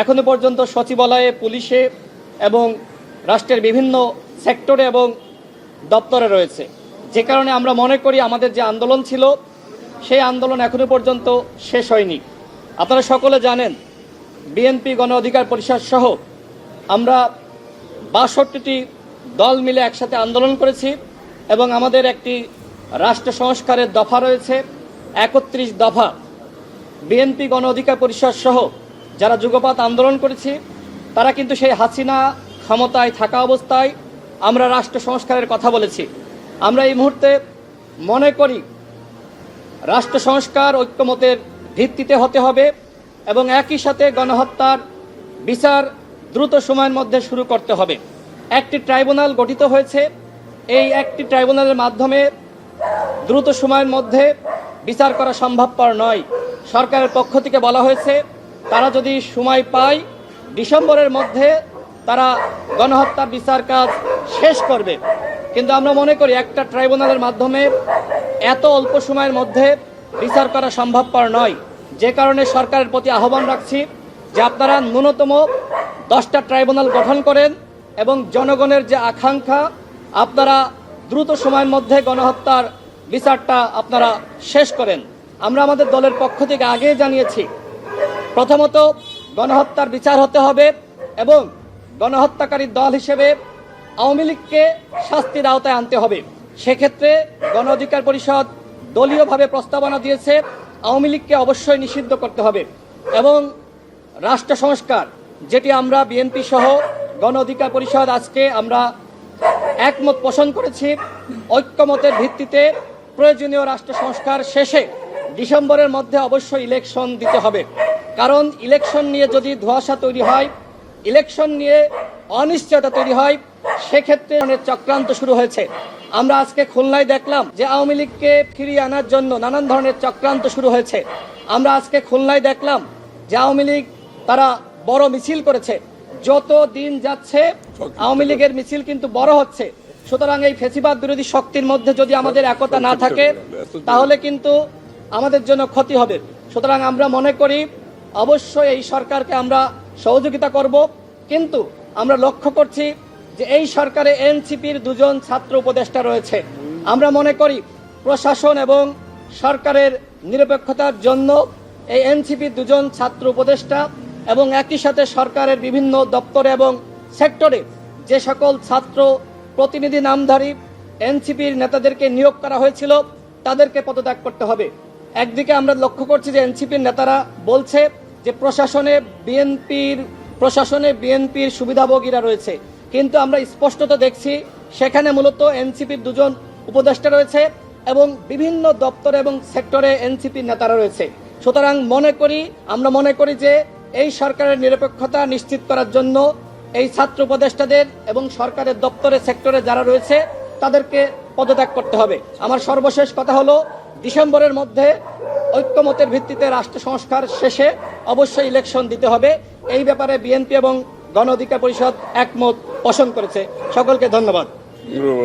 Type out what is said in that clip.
এখনও পর্যন্ত সচিবালয়ে, পুলিশে এবং রাষ্ট্রের বিভিন্ন সেক্টরে এবং দপ্তরে রয়েছে। যে কারণে আমরা মনে করি আমাদের যে আন্দোলন ছিল, সেই আন্দোলন এখনও পর্যন্ত শেষ হয়নি। আপনারা সকলে জানেন, বিএনপি গণ অধিকার পরিষদ সহ আমরা বাষট্টিটি দল মিলে একসাথে আন্দোলন করেছি এবং আমাদের একটি রাষ্ট্র সংস্কারের দফা রয়েছে, একত্রিশ দফা। বিএনপি গণ অধিকার পরিষদ সহ যারা যুগপাত আন্দোলন করেছি, তারা কিন্তু সেই হাসিনা ক্ষমতায় থাকা অবস্থায় আমরা রাষ্ট্র সংস্কারের কথা বলেছি। আমরা এই মুহূর্তে মনে করি, রাষ্ট্র সংস্কার ঐক্যমতের ভিত্তিতে হতে হবে এবং একই সাথে গণহত্যার বিচার দ্রুত সময়ের মধ্যে শুরু করতে হবে। একটি ট্রাইব্যুনাল গঠিত হয়েছে। এই একটি ট্রাইব্যুনালের মাধ্যমে দ্রুত সময়ের মধ্যে বিচার করা সম্ভবপর নয়। সরকারের পক্ষ থেকে বলা হয়েছে তারা যদি সময় পায়, ডিসেম্বরের মধ্যে তারা গণহত্যার বিচার কাজ শেষ করবে। কিন্তু আমরা মনে করি একটা ট্রাইব্যুনালের মাধ্যমে এত অল্প সময়ের মধ্যে বিচার করা সম্ভবপর নয়। যে কারণে সরকারের প্রতি আহ্বান রাখছি যে আপনারা ন্যূনতম দশটা ট্রাইব্যুনাল গঠন করেন এবং জনগণের যে আকাঙ্ক্ষা, আপনারা দ্রুত সময়ের মধ্যে গণহত্যার বিচারটা আপনারা শেষ করেন। আমরা আমাদের দলের পক্ষ থেকে আগেই জানিয়েছি প্রথমত গণহত্যার বিচার হতে হবে এবং গণহত্যাকারী দল হিসেবে আওয়ামী লীগকে শাস্তির আওতায় আনতে হবে। সেক্ষেত্রে গণ অধিকার পরিষদ দলীয়ভাবে প্রস্তাবনা দিয়েছে, আওয়ামী লীগকে অবশ্যই নিষিদ্ধ করতে হবে এবং রাষ্ট্র সংস্কার, যেটি আমরা, বিএনপি সহ গণ অধিকার পরিষদ আজকে আমরা একমত পোষণ করেছি, ঐক্যমতের ভিত্তিতে প্রয়োজনীয় রাষ্ট্র সংস্কার শেষে ডিসেম্বরের মধ্যে অবশ্যই ইলেকশন দিতে হবে। কারণ ইলেকশন নিয়ে যদি ধোঁয়াশা তৈরি হয় ইলেকশন নিয়ে অনিশ্চয়তা তৈরি হয়, সেক্ষেত্রে অনেক চক্রান্ত শুরু হয়েছে। আমরা আজকে খুলনায় দেখলাম যে আওয়ামী লীগকে ফিরিয়ে আনার জন্য নানান ধরনের চক্রান্ত শুরু হয়েছে। আমরা আজকে খুলনায় দেখলাম যে আওয়ামী লীগ তারা বড় মিছিল করেছে। যত দিন যাচ্ছে, আওয়ামী লীগের মিছিল কিন্তু বড় হচ্ছে। সুতরাং এই ফেসিবাদ বিরোধী শক্তির মধ্যে যদি আমাদের একতা না থাকে, তাহলে কিন্তু আমাদের জন্য ক্ষতি হবে। সুতরাং আমরা মনে করি অবশ্যই এই সরকারকে আমরা সহযোগিতা করব। কিন্তু আমরা লক্ষ্য করছি যে এই সরকারে এনসিপির দুজন ছাত্র উপদেষ্টা রয়েছে। আমরা মনে করি প্রশাসন এবং সরকারের নিরপেক্ষতার জন্য এই এনসিপির দুজন ছাত্র উপদেষ্টা এবং একই সাথে সরকারের বিভিন্ন দপ্তরে এবং সেক্টরে যে সকল ছাত্র প্রতিনিধি নামধারী এনসিপির নেতাদেরকে নিয়োগ করা হয়েছিল, তাদেরকে পদত্যাগ করতে হবে। একদিকে আমরা লক্ষ্য করছি যে এনসিপির নেতারা বলছে যে প্রশাসনে বিএনপির প্রশাসনে বিএনপির সুবিধাভোগীরা রয়েছে। কিন্তু আমরা স্পষ্টত দেখছি সেখানে মূলত এনসিপির দুজন উপদেষ্টা রয়েছে এবং বিভিন্ন দপ্তরে এবং সেক্টরে এনসিপির নেতারা রয়েছে। সুতরাং মনে করি, আমরা মনে করি যে এই সরকারের নিরপেক্ষতা নিশ্চিত করার জন্য এই ছাত্র উপদেষ্টাদের এবং সরকারের দপ্তরে, সেক্টরে যারা রয়েছে, তাদেরকে পদত্যাগ করতে হবে। আমার সর্বশেষ কথা হলো ডিসেম্বরের মধ্যে ঐক্যমতের ভিত্তিতে রাষ্ট্র সংস্কার শেষে অবশ্যই ইলেকশন দিতে হবে। এই ব্যাপারে বিএনপি এবং গণ অধিকার পরিষদ একমত পোষণ করেছে। সকলকে ধন্যবাদ।